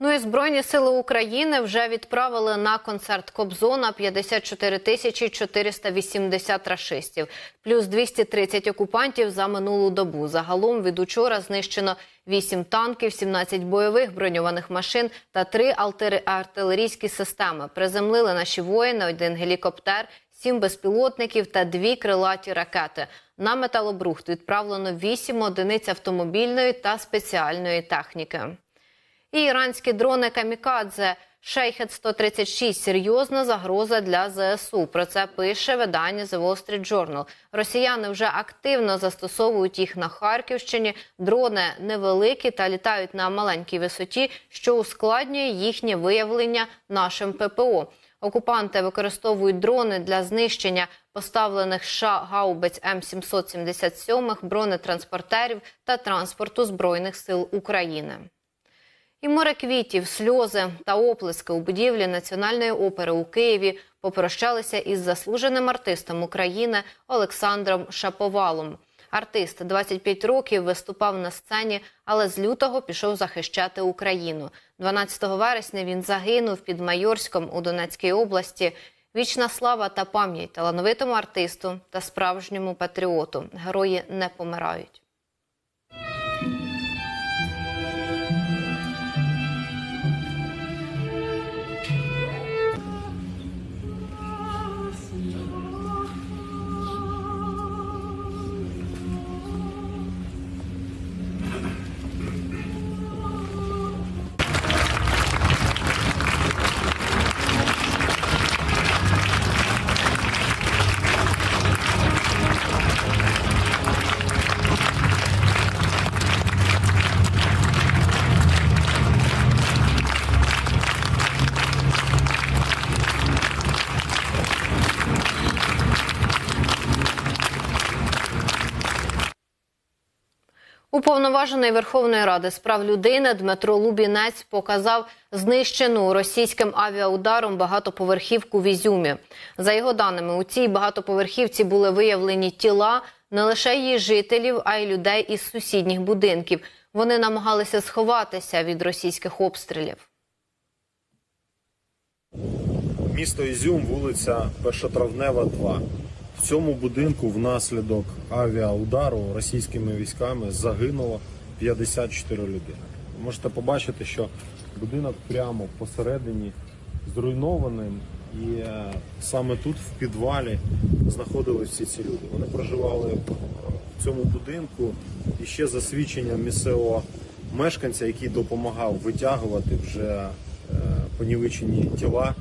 Ну і збройні сили України вже відправили на концерт Кобзона 54 тисячі 480 рашистів, плюс 230 окупантів за минулу добу. Загалом від учора знищено 8 танків, 17 бойових броньованих машин та 3 алтери- артилерійські системи. Приземлили наші воїни, один гелікоптер, 7 безпілотників та 2 крилаті ракети. На металобрухт відправлено 8 одиниць автомобільної та спеціальної техніки. І іранські дрони Камікадзе Шейхет 136 серйозна загроза для ЗСУ. Про це пише видання The Wall Street Journal. Росіяни вже активно застосовують їх на Харківщині. Дрони невеликі та літають на маленькій висоті, що ускладнює їхнє виявлення нашим ППО. Окупанти використовують дрони для знищення поставлених США гаубиць М777, бронетранспортерів та транспорту збройних сил України. І море квітів, сльози та оплески у будівлі Національної опери у Києві попрощалися із заслуженим артистом України Олександром Шаповалом. Артист 25 років виступав на сцені, але з лютого пішов захищати Україну. 12 вересня він загинув під Майорськом у Донецькій області. Вічна слава та пам'ять талановитому артисту та справжньому патріоту. Герої не помирають. Уповноважений Верховної Ради з прав людини Дмитро Лубінець показав знищену російським авіаударом багатоповерхівку в Ізюмі. За його даними, у цій багатоповерхівці були виявлені тіла не лише її жителів, а й людей із сусідніх будинків. Вони намагалися сховатися від російських обстрілів. Місто Ізюм, вулиця Першотравнева, 2. Цьому будинку внаслідок авіаудару російськими військами загинуло 54 людини. Ви можете побачити, що будинок прямо посередині зруйнований, і е, саме тут, в підвалі, знаходились всі ці люди. Вони проживали в цьому будинку і ще за свідченням місцевого мешканця, який допомагав витягувати вже е, понівечені тіла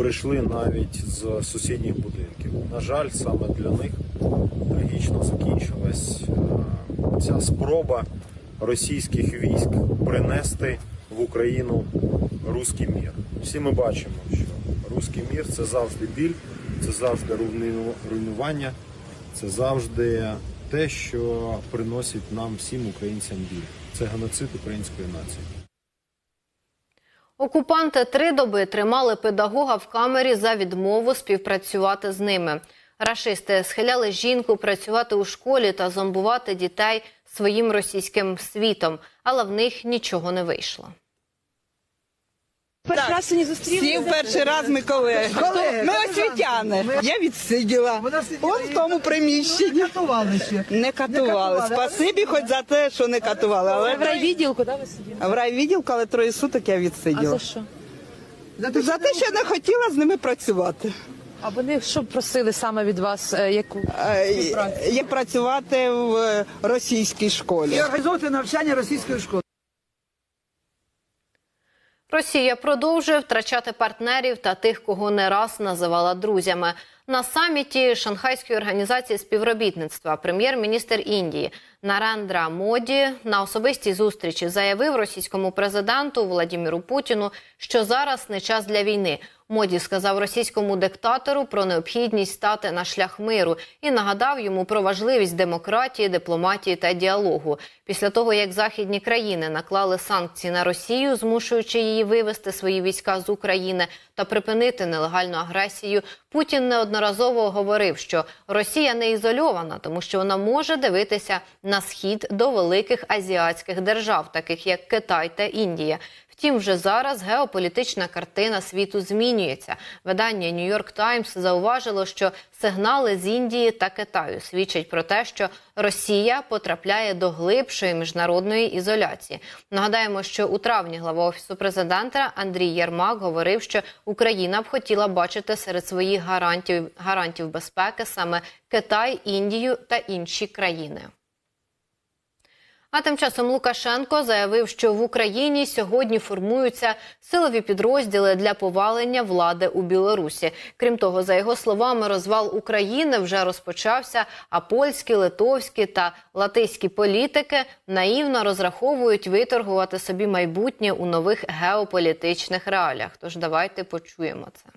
прийшли навіть з сусідніх будинків. На жаль, саме для них трагічно закінчилась е, ця спроба російських військ принести в Україну руський мір. Всі ми бачимо, що руський мір це завжди біль, це завжди руйнування, це завжди те, що приносить нам всім українцям біль. Це геноцид української нації. Окупанти три доби тримали педагога в камері за відмову співпрацювати з ними. Рашисти схиляли жінку працювати у школі та зомбувати дітей своїм російським світом, але в них нічого не вийшло. Перший раз сьогодні зустріли. Всі в перший раз ми колеги. Колеги. Ми освітяни. Я відсиділа. Он в тому приміщенні. Не Катували ще. Не катували. Спасибі хоч за те, що не катували. Але В райвідділку, да, ви сиділи? в райвідділку, але троє суток я А відсиділа. за що? За те, що не хотіла з ними працювати. А вони що просили саме від вас? е, Яку Е. Як працювати в е, російській школі. і організовувати навчання російської школи. Росія продовжує втрачати партнерів та тих, кого не раз називала друзями. На саміті Шанхайської організації співробітництва прем'єр-міністр Індії Нарендра Моді на особистій зустрічі заявив російському президенту Владіміру Путіну, що зараз не час для війни. Моді сказав російському диктатору про необхідність стати на шлях миру і нагадав йому про важливість демократії, дипломатії та діалогу. Після того, як західні країни наклали санкції на Росію, змушуючи її вивести свої війська з України та припинити нелегальну агресію, Путін неодноразово говорив, що Росія не ізольована, тому що вона може дивитися на схід до великих азіатських держав, таких як Китай та Індія. Втім, вже зараз геополітична картина світу змінюється. Видання York Times зауважило, що сигнали з Індії та Китаю свідчать про те, що Росія потрапляє до глибшої міжнародної ізоляції. Нагадаємо, що у травні глава офісу президента Андрій Єрмак говорив, що Україна б хотіла бачити серед своїх гарантів гарантів безпеки саме Китай, Індію та інші країни. А тим часом Лукашенко заявив, що в Україні сьогодні формуються силові підрозділи для повалення влади у Білорусі. Крім того, за його словами, розвал України вже розпочався. А польські, литовські та латиські політики наївно розраховують виторгувати собі майбутнє у нових геополітичних реаліях. Тож давайте почуємо це.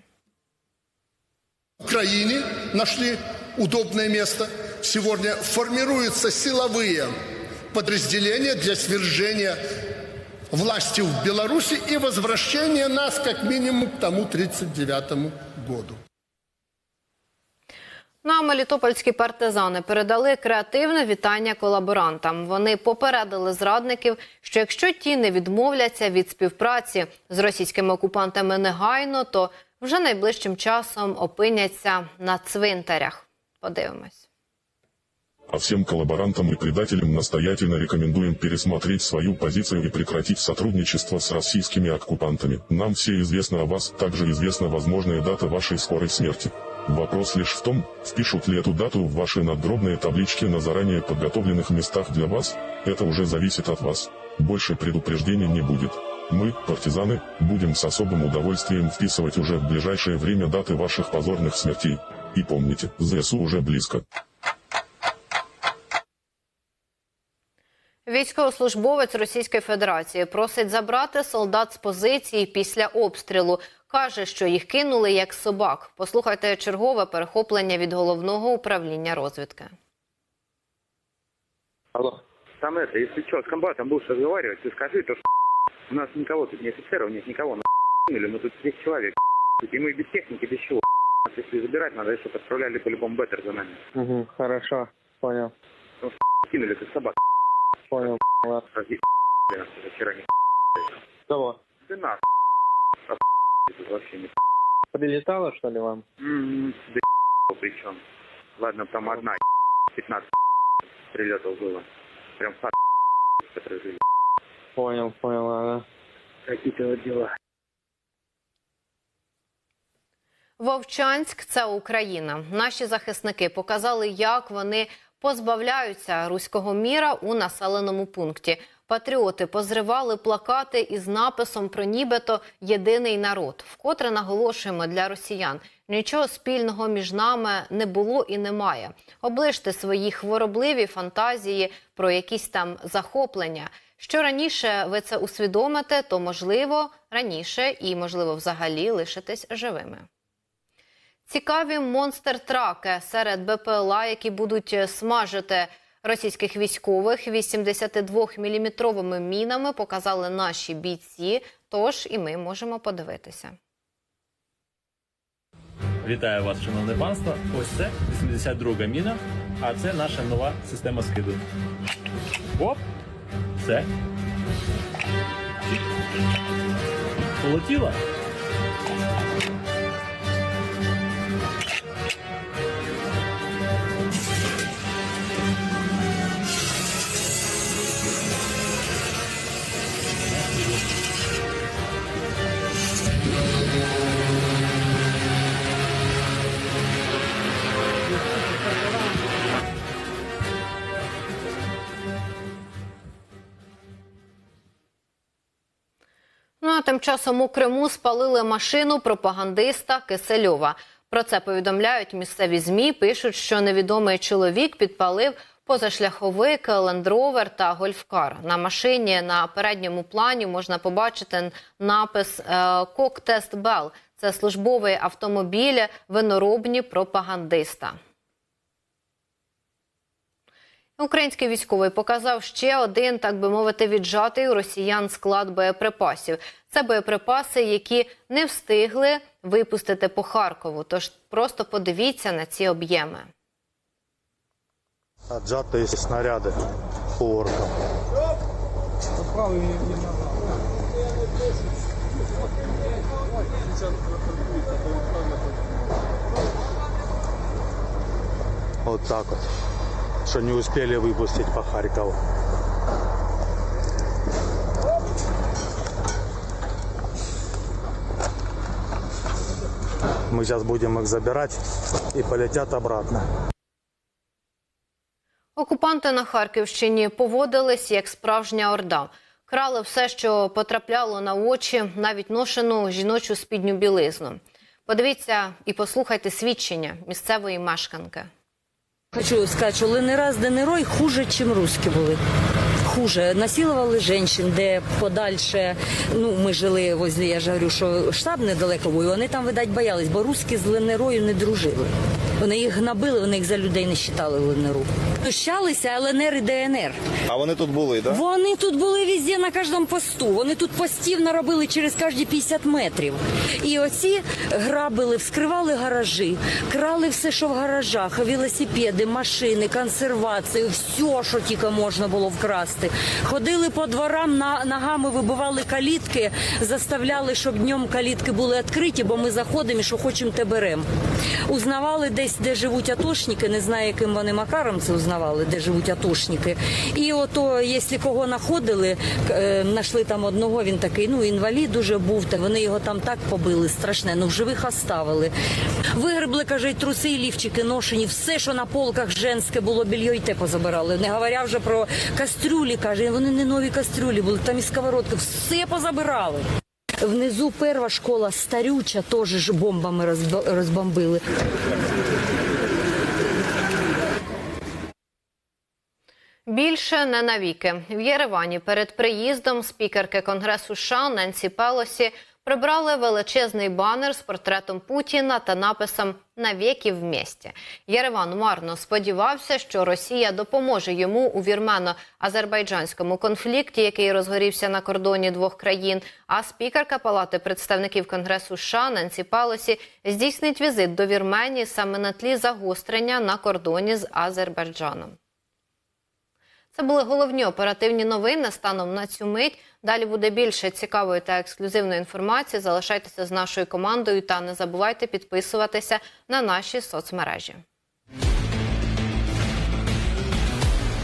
В Украине нашли удобное место. Сегодня формируются силовые подразделения для свержения власти в Беларуси и возвращения нас как минимум к тому 1939 году. Ну, а мелітопольські партизани передали креативне вітання колаборантам. Вони попередили зрадників, що якщо ті не відмовляться від співпраці з російськими окупантами негайно, то вже найближчим часом опиняться на цвинтарях. Подивимось. А всем коллаборантам и предателям настоятельно рекомендуем пересмотреть свою позицию и прекратить сотрудничество с российскими оккупантами. Нам все известно о вас, также известна возможная дата вашей скорой смерти. Вопрос лишь в том, впишут ли эту дату в ваши надгробные таблички на заранее подготовленных местах для вас, это уже зависит от вас. Больше предупреждений не будет. Мы, партизаны, будем с особым удовольствием вписывать уже в ближайшее время даты ваших позорных смертей. И помните, ЗСУ уже близко. Військовослужбовець Російської Федерації просить забрати солдат з позиції після обстрілу. Каже, що їх кинули як собак. Послухайте чергове перехоплення від головного управління розвідки. Алло. Там это, если что, с комбатом будешь разговаривать, ты скажи, то что у нас никого тут не офицеров, нет никого, на или мы тут 10 человек, и мы без техники, без чего. Нас если забирать надо, чтобы отправляли по-любому беттер за нами. Угу, хорошо, понял, Кинули как собак, понял. Ладно. разъебали нас уже вчера не Кого? Ты нас, а тут вообще не Прилетало, что ли, вам? М, да причем. Ладно, там одна 15 прилетов было. Прям хат, которые жили. Понял, понял, ладно. Какие-то вот дела. Вовчанськ це Україна. Наші захисники показали, як вони позбавляються руського міра у населеному пункті. Патріоти позривали плакати із написом про нібито єдиний народ. Вкотре наголошуємо для росіян. Нічого спільного між нами не було і немає. Оближте свої хворобливі фантазії про якісь там захоплення. Що раніше ви це усвідомите, то можливо раніше і можливо взагалі лишитесь живими. Цікаві монстр-траки серед БПЛА, які будуть смажити російських військових 82-мм мінами, показали наші бійці. Тож і ми можемо подивитися. Вітаю вас, шановне панство. Ось це 82 міна, а це наша нова система скиду. Оп! Все. Полетіла. Тим часом у Криму спалили машину пропагандиста Кисельова. Про це повідомляють місцеві змі. Пишуть, що невідомий чоловік підпалив позашляховик, лендровер та гольфкар. На машині на передньому плані можна побачити напис Коктест Бел. Це службовий автомобіль виноробні пропагандиста. Український військовий показав ще один, так би мовити, віджатий у росіян склад боєприпасів. Це боєприпаси, які не встигли випустити по Харкову. Тож просто подивіться на ці об'єми. Отжатые снаряды. орков. Вот так вот. Что не успели выпустить по Харькову. Мы сейчас будем их забирать и полетят обратно. Окупанти на Харківщині поводились як справжня орда. Крали все, що потрапляло на очі, навіть ношену жіночу спідню білизну. Подивіться і послухайте свідчення місцевої мешканки. Хочу сказати, что Ленера з Денерой хуже, ніж русские були. Хуже. Насилували жінчин, де подальше, ну, ми жили возле, я ж говорю, що штаб недалеко був, і вони там, видать, боялись, бо русські з Ленерою не дружили. Вони їх гнобили, вони їх за людей не вважали Ленеру. Знущалися ЛНР і ДНР. А вони тут були, так? Вони тут були везде на кожному посту. Вони тут постів наробили через кожні 50 метрів. І оці грабили, вскривали гаражі, крали все, що в гаражах, велосипеди, машини, консервацію, все, що тільки можна було вкрасти. Ходили по дворам, на, ногами вибивали калітки, заставляли, щоб днем калітки були відкриті, бо ми заходимо і що хочемо, те беремо. Узнавали десь, де живуть атошники, не знаю, яким вони макаром це узнавали, де живуть атошники. І ото, якщо кого знаходили, е, знайшли там одного, він такий, ну, інвалід дуже був, та вони його там так побили, страшне, ну в живих оставили. Вигребли, кажуть, труси і лівчики ношені, все, що на полках женське було, більйо й те позабирали. Не говоря вже про кастрюлі, каже, вони не нові кастрюлі були, там і сковородки, все позабирали. Внизу перша школа старюча, теж бомбами розбомбили. Більше не навіки. В Єревані перед приїздом спікерки Конгресу США Ненсі Пелосі прибрали величезний банер з портретом Путіна та написом «Навіки вместе». Єреван марно сподівався, що Росія допоможе йому у вірмено-азербайджанському конфлікті, який розгорівся на кордоні двох країн. А спікерка Палати представників Конгресу США Ненсі Пелосі здійснить візит до Вірменії саме на тлі загострення на кордоні з Азербайджаном. Це були головні оперативні новини станом на цю мить. Далі буде більше цікавої та ексклюзивної інформації. Залишайтеся з нашою командою та не забувайте підписуватися на наші соцмережі.